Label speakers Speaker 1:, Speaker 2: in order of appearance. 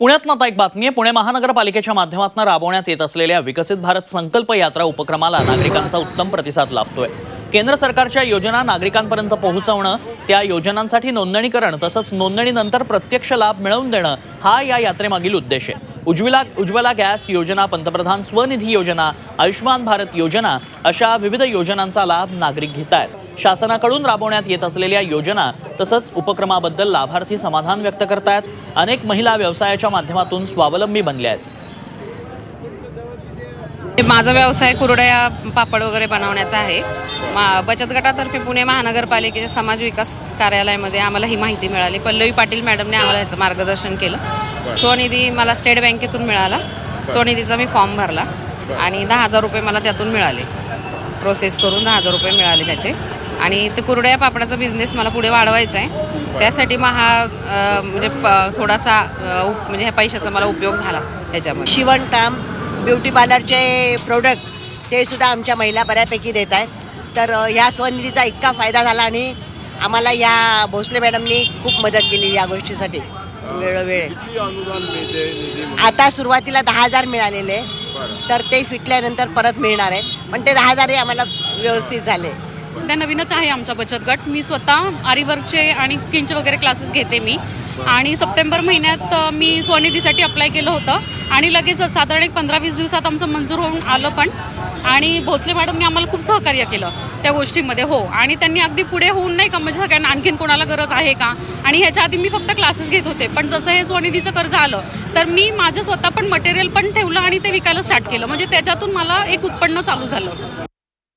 Speaker 1: पुण्यात आता एक बातमी आहे. पुणे महानगरपालिकेच्या माध्यमातून राबवण्यात येत असलेल्या विकसित भारत संकल्प यात्रा उपक्रमाला नागरिकांचा उत्तम प्रतिसाद लाभतोय. केंद्र सरकारच्या योजना नागरिकांपर्यंत पोहोचवणं त्या योजनांसाठी नोंदणीकरण तसंच नोंदणीनंतर प्रत्यक्ष लाभ मिळवून देणं हा या यात्रेमागील उद्देश आहे. उज्ज्वला उज्ज्वला गॅस योजना पंतप्रधान स्वनिधी योजना आयुष्मान भारत योजना अशा विविध योजनांचा लाभ नागरिक घेत आहेत शासनाकडून राबवण्यात येत असलेल्या योजना तसंच उपक्रमाबद्दल लाभार्थी समाधान व्यक्त करतायत. अनेक महिला व्यवसायाच्या माध्यमातून स्वावलंबी बनल्या आहेत.
Speaker 2: माझा व्यवसाय कुरडया पापड वगैरे बनवण्याचा आहे. मा बचत गटातर्फे पुणे महानगरपालिकेच्या समाज विकास कार्यालयामध्ये आम्हाला ही माहिती मिळाली. पल्लवी पाटील मॅडमने आम्हाला ह्याचं मार्गदर्शन केलं. स्वनिधी मला स्टेट बँकेतून मिळाला. स्वनिधीचा मी फॉर्म भरला आणि दहा हजार रुपये मला त्यातून मिळाले. प्रोसेस करून दहा हजार रुपये मिळाले त्याचे. आणि ते कुरड्या पापडाचा बिझनेस मला पुढे वाढवायचा आहे. त्यासाठी मग हा म्हणजे प- थोडासा उप- म्हणजे ह्या पैशाचा मला उपयोग झाला ह्याच्यामध्ये.
Speaker 3: शिवणकाम ब्युटी पार्लरचे प्रोडक्ट ते सुद्धा आमच्या महिला बऱ्यापैकी देत आहेत. तर ह्या स्वनिधीचा इतका फायदा झाला आणि आम्हाला या भोसले मॅडमनी खूप मदत केली या गोष्टीसाठी. वेळोवेळी.
Speaker 4: किती अनुदान मिळते निधी
Speaker 3: आता सुरुवातीला दहा हजार मिळालेले तर ते फिटल्यानंतर परत मिळणार आहेत. पण ते दहा हजारही आम्हाला व्यवस्थित झाले.
Speaker 5: त्या नवीनच आहे आमचा बचत गट. मी स्वतः आरीवर्कचे आणि किंच वगैरे क्लासेस घेते मी. आणि सप्टेंबर महिन्यात मी स्वनिधीसाठी अप्लाय केलं होतं. आणि लगेचच साधारण एक पंधरा वीस दिवसात आमचं मंजूर होऊन आलं पण. आणि भोसले मॅडमने आम्हाला खूप सहकार्य केलं त्या गोष्टीमध्ये हो. आणि त्यांनी अगदी पुढे होऊन नाही का म्हणजे सगळ्यांना आणखीन कोणाला गरज आहे का? आणि ह्याच्या आधी मी फक्त क्लासेस घेत होते. पण जसं हे स्वनिधीचं कर्ज आलं तर मी माझं स्वतः पण मटेरियल पण ठेवलं आणि ते विकायला स्टार्ट केलं. म्हणजे त्याच्यातून मला एक उत्पन्न चालू झालं.